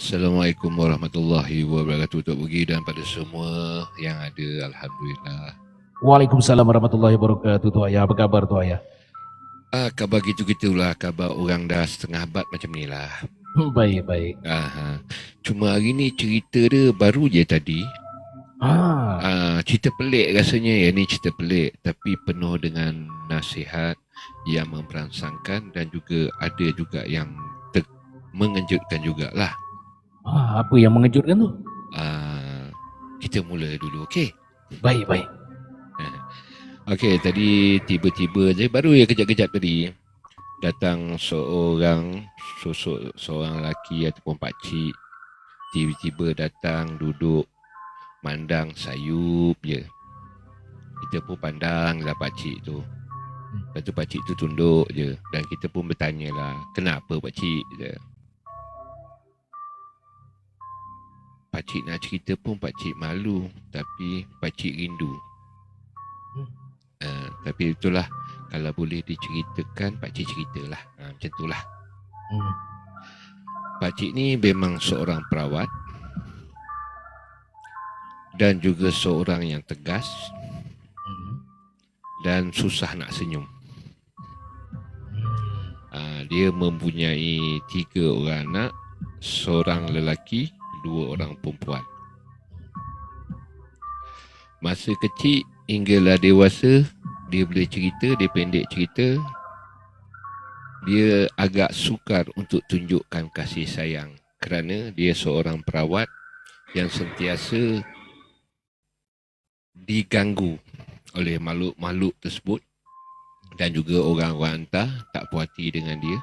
Assalamualaikum warahmatullahi wabarakatuh. Tok Bugi dan pada semua yang ada Alhamdulillah. Waalaikumsalam warahmatullahi wabarakatuh Tua Ayah. Apa khabar Tua Ayah? ah, Khabar gitu-gitulah Khabar orang dah setengah abad macam ni lah baik, baik. ah, Cuma hari ni cerita dia baru je tadi. Ah, ah, Cerita pelik rasanya. Ya ni cerita pelik. Tapi penuh dengan nasihat Yang memperangsangkan Dan juga ada juga yang ter- mengejutkan jugalah ah, apa yang mengejutkan tu? ah, Kita mula dulu okey Baik, baik. Okey, tadi tiba-tiba je baru ya kejap-kejap tadi datang seorang sosok seorang lelaki ataupun pak cik tiba-tiba datang duduk mandang sayup je. Kita pun pandang lah pak cik tu. Lepas tu pak cik tu tunduk je dan kita pun bertanya lah, kenapa pak cik je. Pak cik nak cerita pun pak cik malu tapi pak cik rindu. Uh, tapi itulah kalau boleh diceritakan pak cik ceritalah. Uh, macam itulah. Hmm. Pak cik ni memang seorang perawat dan juga seorang yang tegas Hmm. dan susah nak senyum. Hmm. Uh, dia mempunyai tiga orang anak, seorang lelaki, dua orang perempuan. Masa kecil hinggalah dewasa, dia boleh cerita, dia pendek cerita. Dia agak sukar untuk tunjukkan kasih sayang kerana dia seorang perawat yang sentiasa diganggu oleh makhluk-makhluk tersebut dan juga orang-orang hantar tak puas hati dengan dia.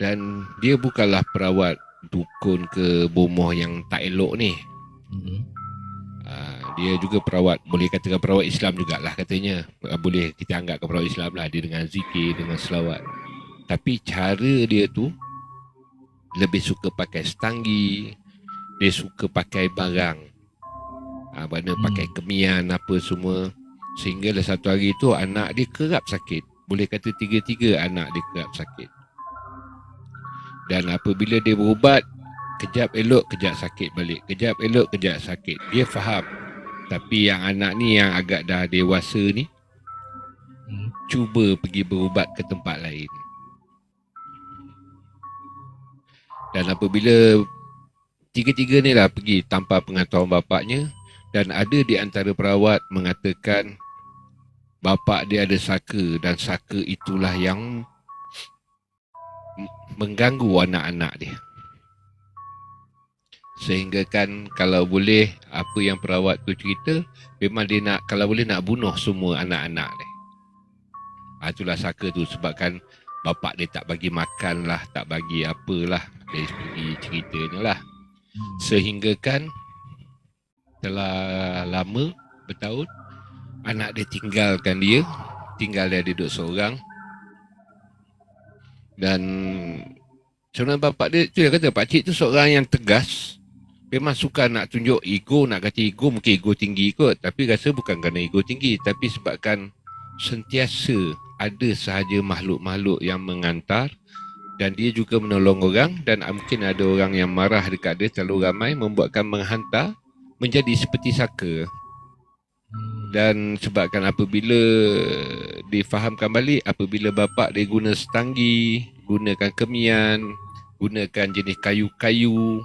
Dan dia bukanlah perawat dukun ke bomoh yang tak elok ni. Hmm. Uh, dia juga perawat boleh katakan perawat Islam jugalah katanya uh, boleh kita anggapkan perawat Islam lah dia dengan zikir dengan selawat tapi cara dia tu lebih suka pakai stanggi dia suka pakai barang uh, mana Hmm. pakai kemian apa semua sehinggalah satu hari tu anak dia kerap sakit boleh kata tiga-tiga anak dia kerap sakit dan apabila dia berubat Kejap elok, kejap sakit balik. Kejap elok, kejap sakit. Dia faham. Tapi yang anak ni yang agak dah dewasa ni, Hmm. cuba pergi berubat ke tempat lain. Dan apabila tiga-tiga ni lah pergi tanpa pengetahuan bapaknya dan ada di antara perawat mengatakan bapak dia ada saka dan saka itulah yang mengganggu anak-anak dia. Sehingga kan kalau boleh apa yang perawat tu cerita memang dia nak kalau boleh nak bunuh semua anak-anak dia. Ha, itulah saka tu sebabkan bapak dia tak bagi makan lah, tak bagi apalah dari segi ceritanya lah. Hmm. Sehingga kan telah lama bertahun anak dia tinggalkan dia, tinggal dia duduk seorang. Dan sebenarnya bapak dia tu dia kata pak cik tu seorang yang tegas. Memang suka nak tunjuk ego, nak kata ego mungkin ego tinggi kot. Tapi rasa bukan kerana ego tinggi. Tapi sebabkan sentiasa ada sahaja makhluk-makhluk yang mengantar dan dia juga menolong orang dan mungkin ada orang yang marah dekat dia terlalu ramai membuatkan menghantar menjadi seperti saka. Dan sebabkan apabila difahamkan balik apabila bapak dia guna stanggi gunakan kemian gunakan jenis kayu-kayu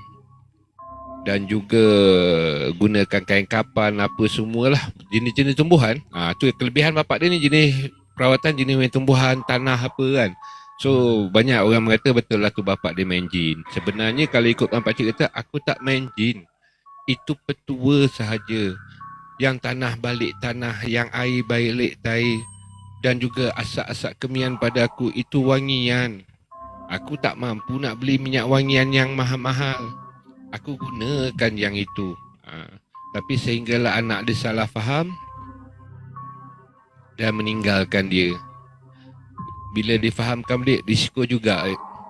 dan juga gunakan kain kapan apa semualah jenis-jenis tumbuhan ah tu kelebihan bapak dia ni jenis perawatan jenis main tumbuhan tanah apa kan So banyak orang mengata betul lah tu bapak dia main jin. Sebenarnya kalau ikutkan pakcik kata aku tak main jin. Itu petua sahaja. Yang tanah balik tanah, yang air balik air dan juga asap-asap kemian pada aku itu wangian. Aku tak mampu nak beli minyak wangian yang mahal-mahal. Aku gunakan yang itu. Ha. Tapi sehinggalah anak dia salah faham dan meninggalkan dia. Bila difahamkan balik, risiko juga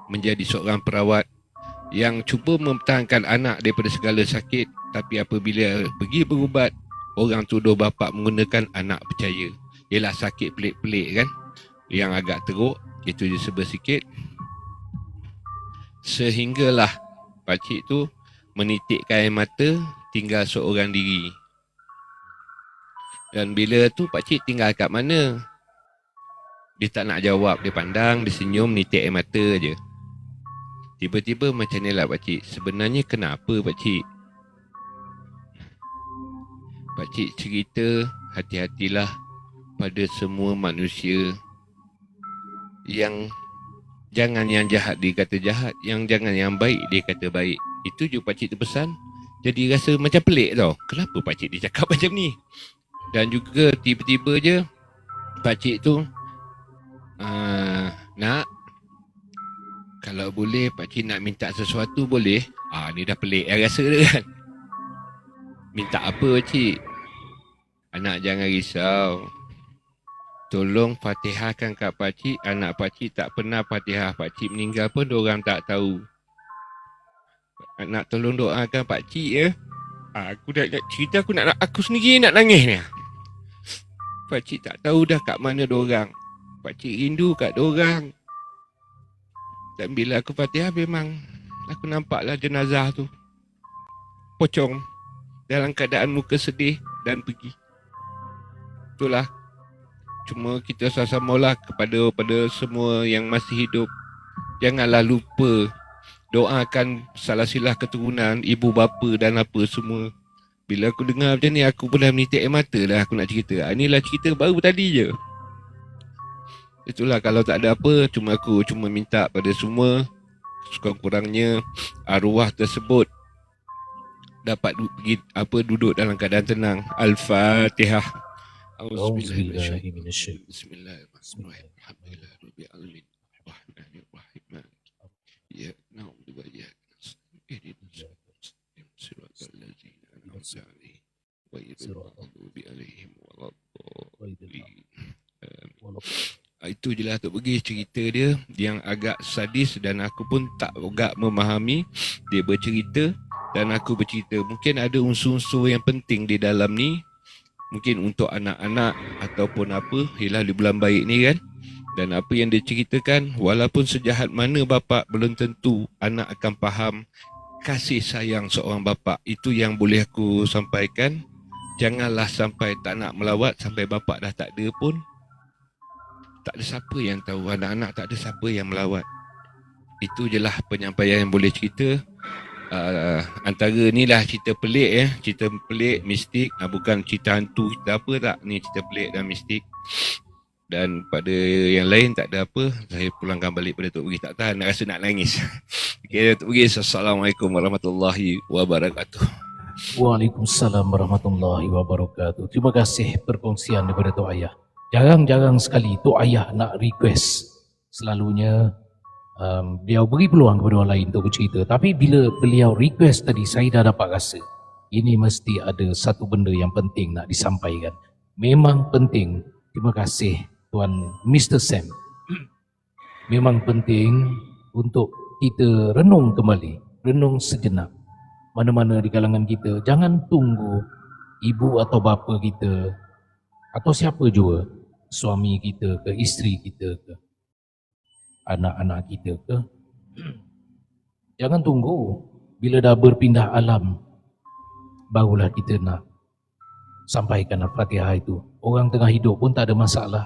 menjadi seorang perawat yang cuba mempertahankan anak daripada segala sakit tapi apabila pergi berubat orang tuduh bapa menggunakan anak percaya ialah sakit pelik-pelik kan yang agak teruk itu je sebab sikit sehinggalah pakcik tu menitikkan air mata tinggal seorang diri. Dan bila tu pakcik tinggal kat mana? Dia tak nak jawab, dia pandang, dia senyum, nitik air mata je. Tiba-tiba macam ni lah pakcik. Sebenarnya kenapa pakcik? Pakcik cerita hati-hatilah pada semua manusia yang Jangan yang jahat dia kata jahat Yang jangan yang baik dia kata baik. Itu je pakcik tu pesan Jadi rasa macam pelik tau. Kenapa pakcik dia cakap macam ni? Dan juga tiba-tiba je Pakcik tu uh, Nak Kalau boleh pakcik nak minta sesuatu boleh. Ah ni dah pelik ya rasa dia kan. Minta apa pakcik Anak jangan risau. Tolong fatihahkan kat pakcik Anak pakcik tak pernah fatihah Pakcik meninggal pun orang tak tahu. Nak tolong doakan pakcik ya? Aku dah nak cerita aku nak Aku sendiri nak nangis ni. Pakcik tak tahu dah kat mana orang Pakcik rindu kat orang Dan bila aku fatihah memang Aku nampaklah jenazah tu Pocong Dalam keadaan muka sedih Dan pergi Itulah Cuma kita sama-sama lah kepada pada semua yang masih hidup. Janganlah lupa Doakan salah silah keturunan Ibu bapa dan apa semua. Bila aku dengar macam ni Aku pun dah menitik air mata lah Aku nak cerita. Ah, Inilah cerita baru tadi je. Itulah kalau tak ada apa Cuma aku cuma minta pada semua Sekurang-kurangnya Arwah tersebut Dapat pergi apa duduk dalam keadaan tenang. Al-Fatihah Auzubillahi minasyaitanir Bismillahirrahmanirrahim. Alhamdulillah rabbil alamin. Rahmanir rahim. Ya na'udzu wa nasta'in. Ihdinas siratal ladzina an'amta 'alaihim ghairil maghdubi 'alaihim waladdallin. Itu je lah Tok Pergi cerita dia yang agak sadis dan aku pun tak agak memahami dia bercerita dan aku bercerita. Mungkin ada unsur-unsur yang penting di dalam ni mungkin untuk anak-anak ataupun apa ialah di bulan baik ni kan. Dan apa yang dia ceritakan walaupun sejahat mana bapa belum tentu anak akan faham kasih sayang seorang bapa itu yang boleh aku sampaikan. Janganlah sampai tak nak melawat sampai bapa dah tak ada pun tak ada siapa yang tahu. Anak-anak tak ada siapa yang melawat. Itu je lah penyampaian yang boleh cerita uh, antara ni lah cerita pelik ya cerita pelik mistik. Uh, bukan cerita hantu cerita apa tak. Ni cerita pelik dan mistik. Dan pada yang lain tak ada apa. Saya pulangkan balik pada Tok Pergi tak tahan nak rasa nak nangis. Okay, Tok Pergi Assalamualaikum warahmatullahi wabarakatuh. Waalaikumsalam warahmatullahi wabarakatuh. Terima kasih perkongsian daripada Tok Ayah. Jarang-jarang sekali Tok Ayah nak request. Selalunya um, beliau beri peluang kepada orang lain untuk bercerita. Tapi bila beliau request tadi, saya dah dapat rasa. Ini mesti ada satu benda yang penting nak disampaikan. Memang penting. Terima kasih Tuan Mr. Sam. Memang penting untuk kita renung kembali. Renung sejenak. Mana-mana di kalangan kita. Jangan tunggu ibu atau bapa kita atau siapa juga suami kita ke isteri kita ke anak-anak kita ke? Jangan tunggu. Bila dah berpindah alam barulah kita nak sampaikan al-fatihah itu. Orang tengah hidup pun tak ada masalah.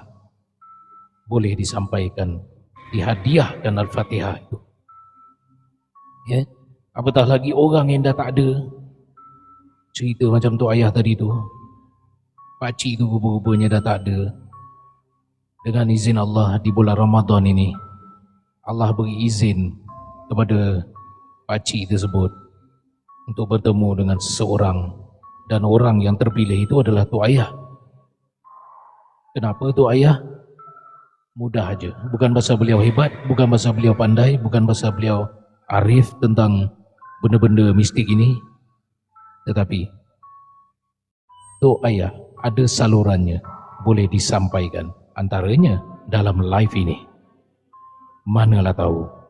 Boleh disampaikan dihadiahkan al-fatihah itu. Ya? Apatah lagi orang yang dah tak ada? Cerita macam tu ayah tadi tu. Pakcik tu rupa-rupanya dah tak ada. Dengan izin Allah di bulan Ramadan ini Allah beri izin kepada pakcik tersebut untuk bertemu dengan seseorang dan orang yang terpilih itu adalah Tok Ayah. Kenapa Tok Ayah? mudah aja. Bukan pasal beliau hebat, bukan pasal beliau pandai, bukan pasal beliau arif tentang benda-benda mistik ini. Tetapi Tok Ayah ada salurannya boleh disampaikan antaranya dalam live ini. Manalah tahu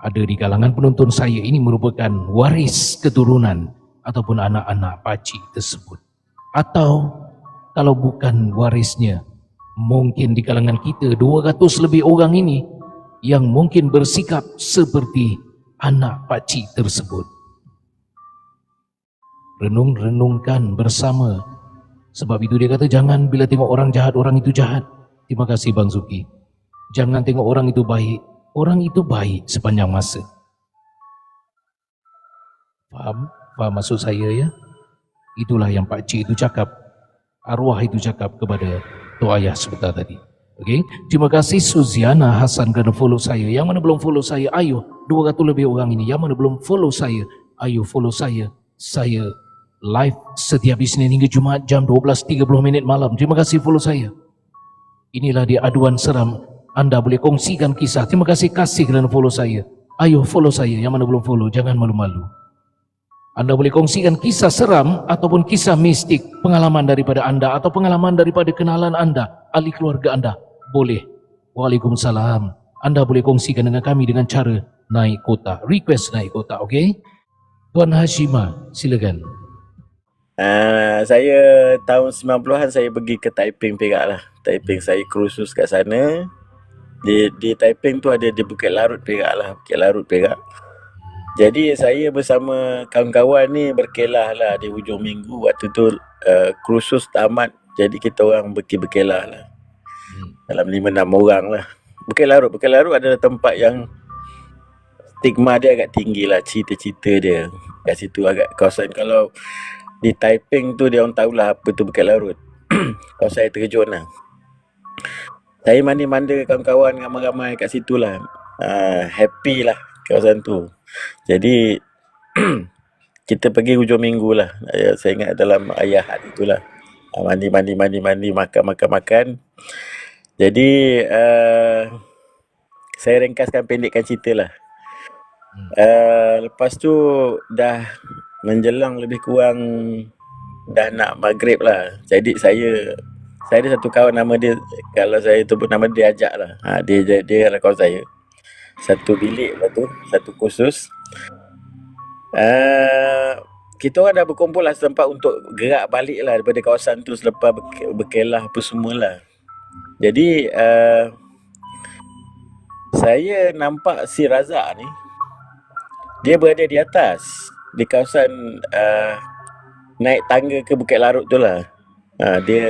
ada di kalangan penonton saya ini merupakan waris keturunan ataupun anak-anak pakcik tersebut. Atau kalau bukan warisnya, mungkin di kalangan kita 200 lebih orang ini yang mungkin bersikap seperti anak pakcik tersebut. Renung-renungkan bersama. Sebab itu dia kata jangan bila tengok orang jahat, orang itu jahat. Terima kasih Bang Zuki. Jangan tengok orang itu baik, orang itu baik sepanjang masa. Faham? Faham maksud saya ya? Itulah yang Pak Cik itu cakap. Arwah itu cakap kepada Tok Ayah sebentar tadi. Okey. Terima kasih Suziana Hasan kerana follow saya. Yang mana belum follow saya, ayo 200 lebih orang ini. Yang mana belum follow saya, ayo follow saya. Saya live setiap Isnin hingga Jumaat jam 12.30 minit malam. Terima kasih follow saya. Inilah dia aduan seram. Anda boleh kongsikan kisah. Terima kasih kasih kerana follow saya. Ayo follow saya. Yang mana belum follow, jangan malu-malu. Anda boleh kongsikan kisah seram ataupun kisah mistik, pengalaman daripada anda atau pengalaman daripada kenalan anda, ahli keluarga anda. Boleh. Waalaikumsalam. Anda boleh kongsikan dengan kami dengan cara naik kota. Request naik kota, okey? Tuan Hashima, silakan. Uh, saya tahun 90-an saya pergi ke Taiping Perak lah. Taiping saya kursus kat sana. Di di Taiping tu ada di Bukit Larut Perak lah. Bukit Larut Perak. Jadi saya bersama kawan-kawan ni berkelah lah di hujung minggu. Waktu tu uh, kursus tamat. Jadi kita orang berkelah lah. Hmm. Dalam 5-6 orang lah. Bukit Larut. Bukit Larut adalah tempat yang stigma dia agak tinggi lah. Cerita-cerita dia. Kat situ agak kawasan. Kalau di Taiping tu dia orang tahulah apa tu Bukit Larut. Kalau saya terkejut lah. Saya mandi-mandi kawan-kawan ramai-ramai kat situ lah. Uh, happy lah kawasan tu. Jadi kita pergi hujung minggu lah. Uh, saya ingat dalam ayah hari tu lah. Uh, mandi-mandi, mandi-mandi, makan-makan-makan. Jadi uh, saya ringkaskan pendekkan cerita lah. Uh, lepas tu dah menjelang lebih kurang dah nak maghrib lah. Jadi saya saya ada satu kawan nama dia kalau saya tu nama dia ajak lah. Ha, dia dia, dia adalah kawan saya. Satu bilik lah tu, satu khusus. Uh, kita orang dah berkumpul lah setempat untuk gerak balik lah daripada kawasan tu selepas berkelah apa semualah. Jadi uh, saya nampak si Razak ni dia berada di atas di kawasan uh, naik tangga ke Bukit Larut tu lah. Uh, dia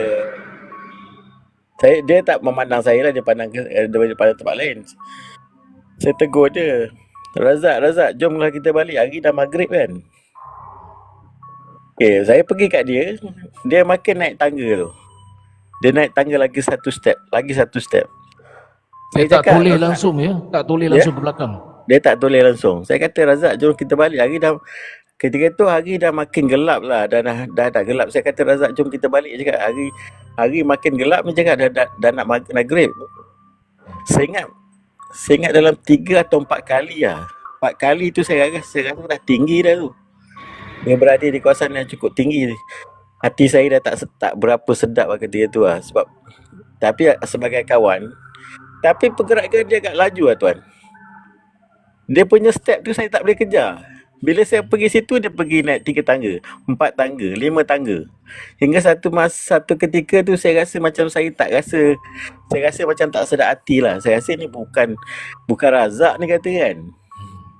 saya dia tak memandang saya lah dia pandang ke eh, dia pandang tempat lain. Saya tegur dia. Razak, Razak, jomlah kita balik. Hari dah maghrib kan. Okay, saya pergi kat dia. Dia makin naik tangga tu. Dia naik tangga lagi satu step. Lagi satu step. Saya tak toleh langsung ya. Tak toleh Ya? langsung ke belakang. Dia tak toleh langsung. Saya kata Razak jom kita balik. Hari dah ketika tu hari dah makin gelap lah. Dah dah, dah, dah gelap. Saya kata Razak jom kita balik cakap. Hari hari makin gelap ni cakap dah, dah, dah nak mag- maghrib. Saya ingat saya ingat dalam tiga atau empat kali lah. Empat kali tu saya rasa, saya rasa dah tinggi dah tu. Dia berada di kawasan yang cukup tinggi. Hati saya dah tak tak berapa sedap lah ketika tu lah. Sebab tapi sebagai kawan tapi pergerakan dia agak laju lah tuan. Dia punya step tu saya tak boleh kejar. Bila saya pergi situ dia pergi naik tiga tangga, empat tangga, lima tangga. Hingga satu masa satu ketika tu saya rasa macam saya tak rasa saya rasa macam tak sedap hati lah. Saya rasa ni bukan bukan razak ni kata kan.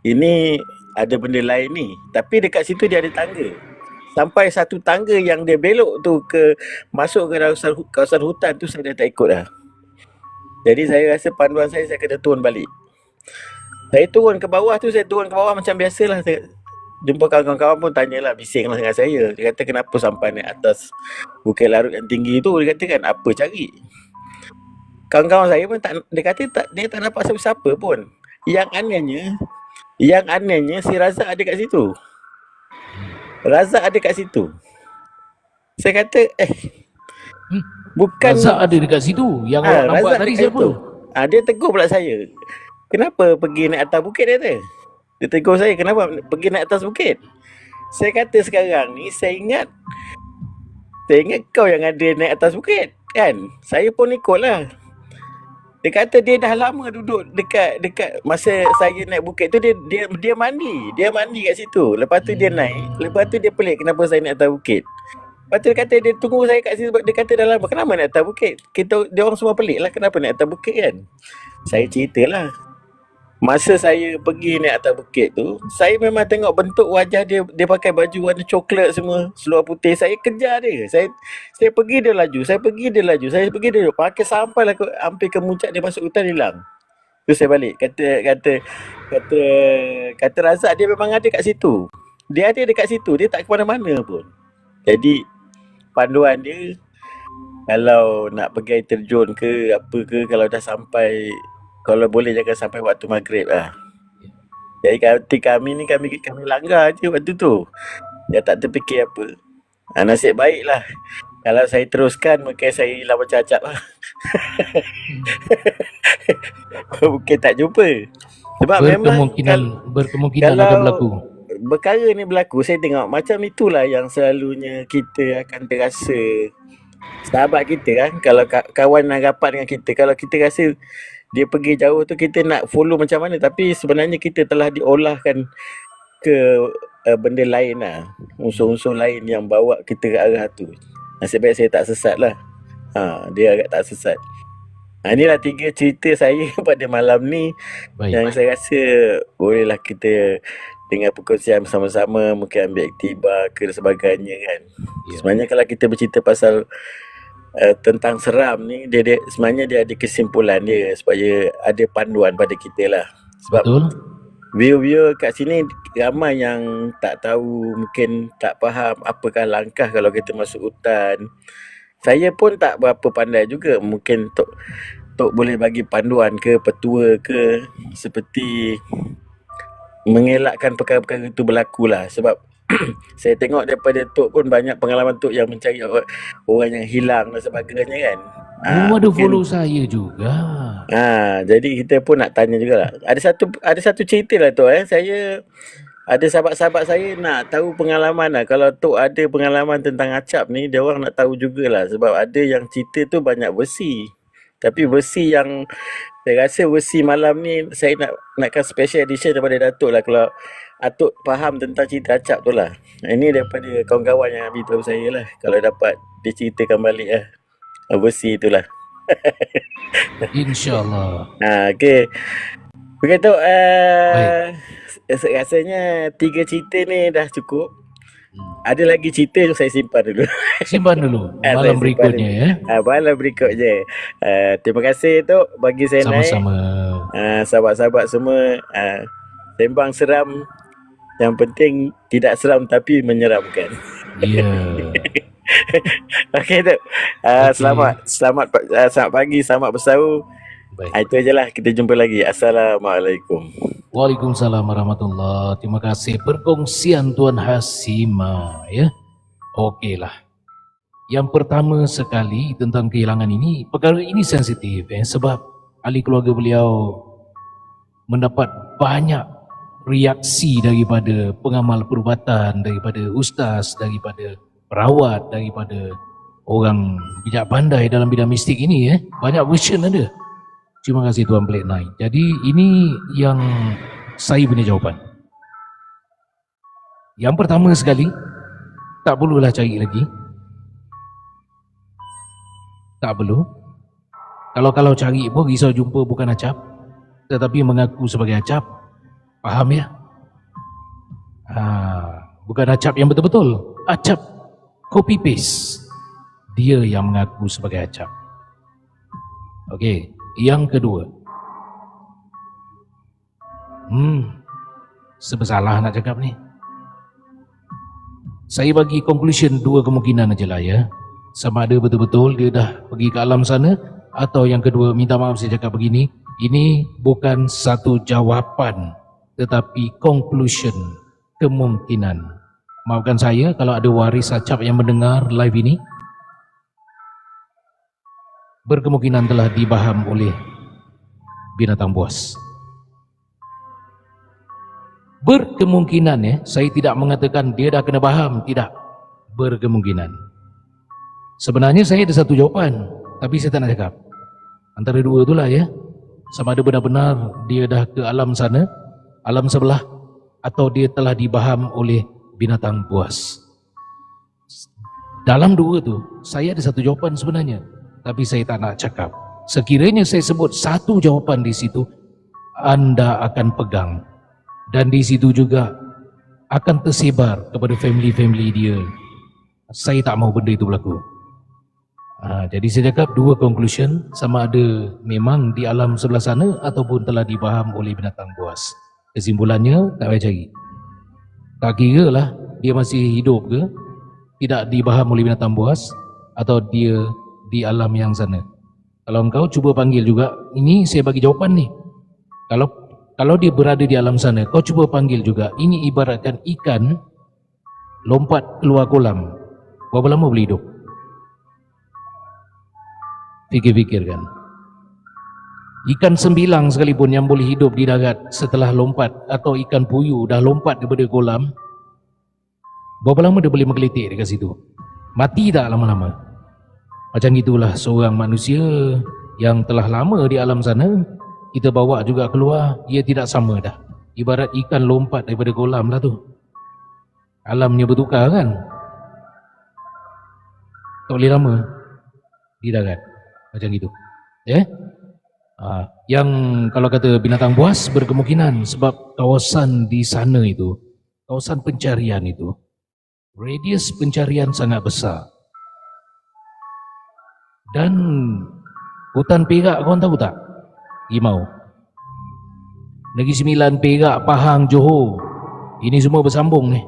Ini ada benda lain ni. Tapi dekat situ dia ada tangga. Sampai satu tangga yang dia belok tu ke masuk ke kawasan, kawasan hutan tu saya dah tak ikut dah. Jadi saya rasa panduan saya saya kena turun balik. Saya turun ke bawah tu saya turun ke bawah macam biasalah saya jumpa kawan-kawan pun tanyalah bisinglah dengan saya. Dia kata kenapa sampai naik atas Bukit Larut yang tinggi tu dia kata kan apa cari. Kawan-kawan saya pun tak dia kata tak dia tak dapat siapa-siapa pun. Yang anehnya yang anehnya si Razak ada kat situ. Razak ada kat situ. Saya kata eh Hmm. bukan Razak ada dekat situ. Yang Ah, awak nampak Razak tadi siapa? Ah dia tegur pula saya. Kenapa pergi naik atas bukit dia kata? Dia tegur saya kenapa pergi naik atas bukit? Saya kata sekarang ni saya ingat saya ingat kau yang ada naik atas bukit kan? Saya pun ikutlah. Dia kata dia dah lama duduk dekat dekat masa saya naik bukit tu dia dia dia mandi. Dia mandi kat situ. Lepas tu dia naik. Lepas tu dia pelik kenapa saya naik atas bukit. Lepas tu dia kata dia tunggu saya kat situ sebab dia kata dah lama kenapa naik atas bukit. Kita dia orang semua pelik lah kenapa naik atas bukit kan. Saya ceritalah. Masa saya pergi naik atas bukit tu, saya memang tengok bentuk wajah dia dia pakai baju warna coklat semua, seluar putih. Saya kejar dia. Saya saya pergi dia laju, saya pergi dia laju, saya pergi dia laju. Pakai sampai lah hampir ke muncak dia masuk hutan hilang. Tu saya balik. Kata kata kata kata Razak dia memang ada kat situ. Dia ada dekat situ, dia tak ke mana-mana pun. Jadi panduan dia kalau nak pergi terjun ke apa ke kalau dah sampai kalau boleh jangan sampai waktu maghrib lah. Jadi kata kami ni kami kami langgar je waktu tu. Dia tak terfikir apa. Ha, nasib baik lah. Kalau saya teruskan mungkin saya hilang macam acap lah. mungkin tak jumpa. Sebab memang Berkemungkinan berkemungkinan kalau- akan berlaku. perkara ni berlaku saya tengok macam itulah yang selalunya kita akan terasa sahabat kita kan kalau ka- kawan nak rapat dengan kita kalau kita rasa dia pergi jauh tu kita nak follow macam mana tapi sebenarnya kita telah diolahkan ke uh, benda lain lah unsur-unsur lain yang bawa kita ke arah tu nasib baik saya tak sesat lah ha, dia agak tak sesat ha, inilah tiga cerita saya pada malam ni Baik. yang saya rasa bolehlah kita dengan perkongsian bersama-sama mungkin ambil iktibar ke dan sebagainya kan. Ya. Sebenarnya kalau kita bercerita pasal uh, tentang seram ni dia, dia sebenarnya dia ada kesimpulan dia supaya ada panduan pada kita lah. Sebab Betul? viewer-viewer kat sini ramai yang tak tahu mungkin tak faham apakah langkah kalau kita masuk hutan. Saya pun tak berapa pandai juga mungkin Tok Tok boleh bagi panduan ke petua ke seperti mengelakkan perkara-perkara itu berlaku lah sebab saya tengok daripada Tok pun banyak pengalaman Tok yang mencari orang, yang hilang dan sebagainya kan. Oh, ada mungkin- follow saya juga. Ha, jadi kita pun nak tanya jugalah. Ada satu ada satu cerita lah tu eh. Saya ada sahabat-sahabat saya nak tahu pengalaman lah. Kalau Tok ada pengalaman tentang acap ni, dia orang nak tahu jugalah. Sebab ada yang cerita tu banyak versi. Tapi versi yang saya rasa versi malam ni saya nak nakkan special edition daripada Datuk lah kalau Atuk faham tentang cerita acap tu lah. Ini daripada kawan-kawan yang beritahu saya lah. Kalau dapat diceritakan balik lah. Versi itulah. InsyaAllah. Ha, okey. Begitu uh, rasanya tiga cerita ni dah cukup. Hmm. Ada lagi cerita yang saya simpan dulu. Simpan dulu Eh, malam simpan berikutnya dulu. ya. ha, malam berikut je. Uh, terima kasih tu bagi saya naik. Sama-sama. Uh, sahabat-sahabat semua uh, sembang seram yang penting tidak seram tapi menyeramkan. Ya. Okey tu. Uh, Okey. selamat selamat uh, selamat pagi, selamat bersahur. Baik. Uh, itu ajalah kita jumpa lagi. Assalamualaikum. Waalaikumsalam warahmatullahi Terima kasih perkongsian Tuan Hasima ya. Okeylah. Yang pertama sekali tentang kehilangan ini, perkara ini sensitif eh, sebab ahli keluarga beliau mendapat banyak reaksi daripada pengamal perubatan, daripada ustaz, daripada perawat, daripada orang bijak pandai dalam bidang mistik ini eh. Banyak version ada. Terima kasih Tuan Pelik Naik. Jadi ini yang saya punya jawapan. Yang pertama sekali, tak perlulah cari lagi. Tak perlu. Kalau-kalau cari pun risau jumpa bukan acap. Tetapi mengaku sebagai acap. Faham ya? Ha, bukan acap yang betul-betul. Acap copy paste. Dia yang mengaku sebagai acap. Okey, yang kedua. Hmm, sebesalah nak cakap ni. Saya bagi conclusion dua kemungkinan aja lah ya. Sama ada betul-betul dia dah pergi ke alam sana atau yang kedua minta maaf saya cakap begini, ini bukan satu jawapan tetapi conclusion kemungkinan. Maafkan saya kalau ada waris acap yang mendengar live ini berkemungkinan telah dibaham oleh binatang buas. Berkemungkinan ya, saya tidak mengatakan dia dah kena faham, tidak. Berkemungkinan. Sebenarnya saya ada satu jawapan, tapi saya tak nak cakap. Antara dua itulah ya. Sama ada benar-benar dia dah ke alam sana, alam sebelah atau dia telah dibaham oleh binatang buas. Dalam dua tu, saya ada satu jawapan sebenarnya, tapi saya tak nak cakap. Sekiranya saya sebut satu jawapan di situ, anda akan pegang dan di situ juga akan tersebar kepada family-family dia. Saya tak mahu benda itu berlaku. Ha, jadi saya cakap dua conclusion sama ada memang di alam sebelah sana ataupun telah dibaham oleh binatang buas. Kesimpulannya tak payah cari. Tak kira lah dia masih hidup ke, tidak dibaham oleh binatang buas atau dia di alam yang sana. Kalau engkau cuba panggil juga, ini saya bagi jawapan ni. Kalau kalau dia berada di alam sana, kau cuba panggil juga. Ini ibaratkan ikan lompat keluar kolam. Berapa lama boleh hidup? Fikir-fikir kan. Ikan sembilang sekalipun yang boleh hidup di darat setelah lompat atau ikan puyuh dah lompat daripada kolam, berapa lama dia boleh menggelitik dekat situ? Mati tak lama-lama? Macam itulah seorang manusia yang telah lama di alam sana, kita bawa juga keluar, dia tidak sama dah. Ibarat ikan lompat daripada kolam lah tu. Alamnya bertukar kan? Tak boleh lama di darat. Macam itu. Ya? Ha, yang kalau kata binatang buas berkemungkinan sebab kawasan di sana itu, kawasan pencarian itu, radius pencarian sangat besar. Dan hutan perak kau tahu tak? Rimau. Negeri Sembilan, Perak, Pahang, Johor. Ini semua bersambung ni.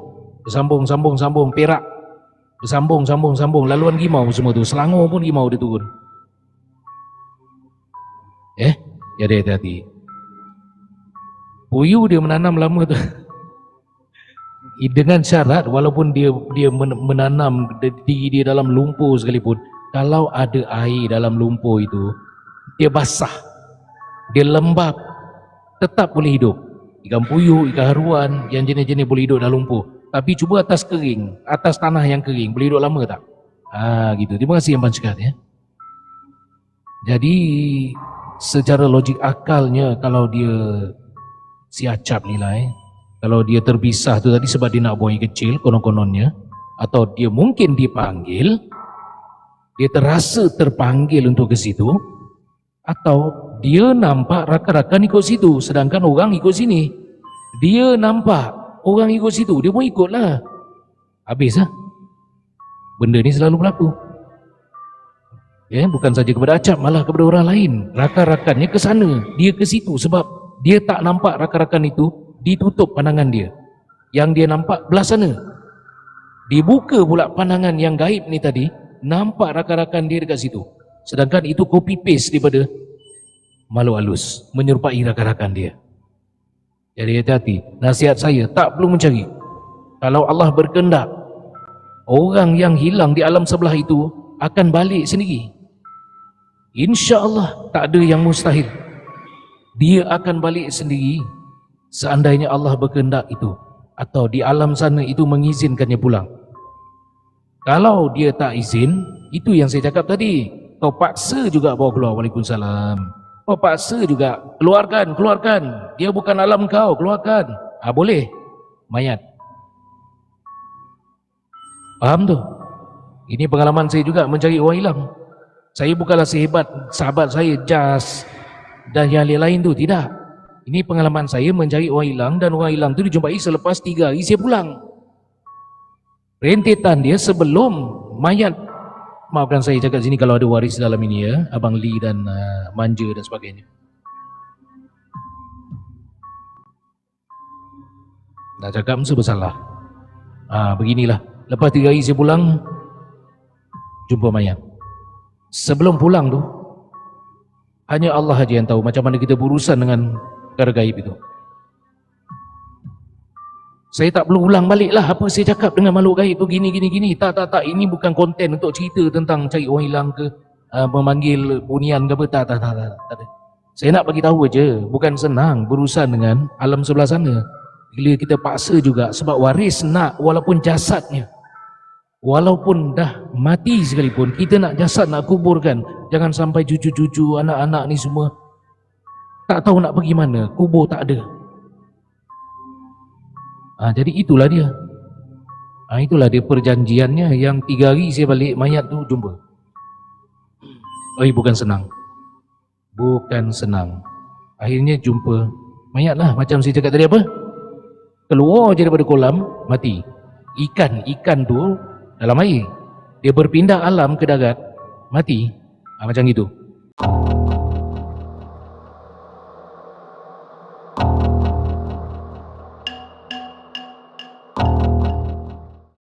Bersambung, sambung, sambung. Perak. Bersambung, sambung, sambung. Laluan Rimau semua tu. Selangor pun Rimau dia turun. Eh, jadi hati-hati. Puyuh dia menanam lama tu. Dengan syarat walaupun dia dia menanam diri dia dalam lumpur sekalipun, kalau ada air dalam lumpur itu, dia basah dia lembab tetap boleh hidup ikan puyuh, ikan haruan yang jenis-jenis boleh hidup dalam lumpur tapi cuba atas kering atas tanah yang kering boleh hidup lama tak? ha, gitu. terima kasih yang banyak ya jadi secara logik akalnya kalau dia siacap nilai kalau dia terpisah tu tadi sebab dia nak buang kecil konon-kononnya atau dia mungkin dipanggil dia terasa terpanggil untuk ke situ atau dia nampak rakan-rakan ikut situ sedangkan orang ikut sini. Dia nampak orang ikut situ dia pun ikutlah. Habis lah. Benda ni selalu berlaku. Ya bukan saja kepada acap malah kepada orang lain. Rakan-rakannya ke sana dia ke situ sebab dia tak nampak rakan-rakan itu ditutup pandangan dia. Yang dia nampak belah sana. Dibuka pula pandangan yang gaib ni tadi nampak rakan-rakan dia dekat situ. Sedangkan itu copy paste daripada malu halus menyerupai rakan-rakan dia. Jadi hati-hati. Nasihat saya tak perlu mencari. Kalau Allah berkehendak orang yang hilang di alam sebelah itu akan balik sendiri. Insya Allah tak ada yang mustahil. Dia akan balik sendiri. Seandainya Allah berkehendak itu atau di alam sana itu mengizinkannya pulang kalau dia tak izin itu yang saya cakap tadi kau paksa juga bawa keluar Waalaikumsalam Kau paksa juga keluarkan, keluarkan. Dia bukan alam kau, keluarkan. Ah boleh. Mayat. Faham tu? Ini pengalaman saya juga mencari orang hilang. Saya bukanlah sehebat sahabat saya Jas dan yang lain-lain tu, tidak. Ini pengalaman saya mencari orang hilang dan orang hilang tu dijumpai selepas tiga hari saya pulang. Rentetan dia sebelum mayat. Maafkan saya cakap sini kalau ada waris dalam ini ya. Abang Lee dan uh, Manja dan sebagainya. Nak cakap mesti bersalah. Ha, beginilah. Lepas tiga hari saya pulang jumpa mayat. Sebelum pulang tu hanya Allah saja yang tahu macam mana kita berurusan dengan perkara gaib itu saya tak perlu ulang balik lah apa saya cakap dengan makhluk gaib tu gini gini gini. Tak tak tak ini bukan konten untuk cerita tentang cari orang hilang ke uh, memanggil bunian ke apa tak tak tak tak. tak, tak. Saya nak bagi tahu aja, bukan senang berurusan dengan alam sebelah sana. Bila kita paksa juga sebab waris nak walaupun jasadnya. Walaupun dah mati sekalipun, kita nak jasad nak kuburkan. Jangan sampai cucu-cucu, anak-anak ni semua tak tahu nak pergi mana, kubur tak ada. Ah, jadi itulah dia. Ah, itulah dia perjanjiannya yang tiga hari saya balik mayat tu jumpa. Oh, bukan senang. Bukan senang. Akhirnya jumpa mayat lah macam saya cakap tadi apa? Keluar je daripada kolam, mati. Ikan, ikan tu dalam air. Dia berpindah alam ke darat, mati. Ah, macam itu.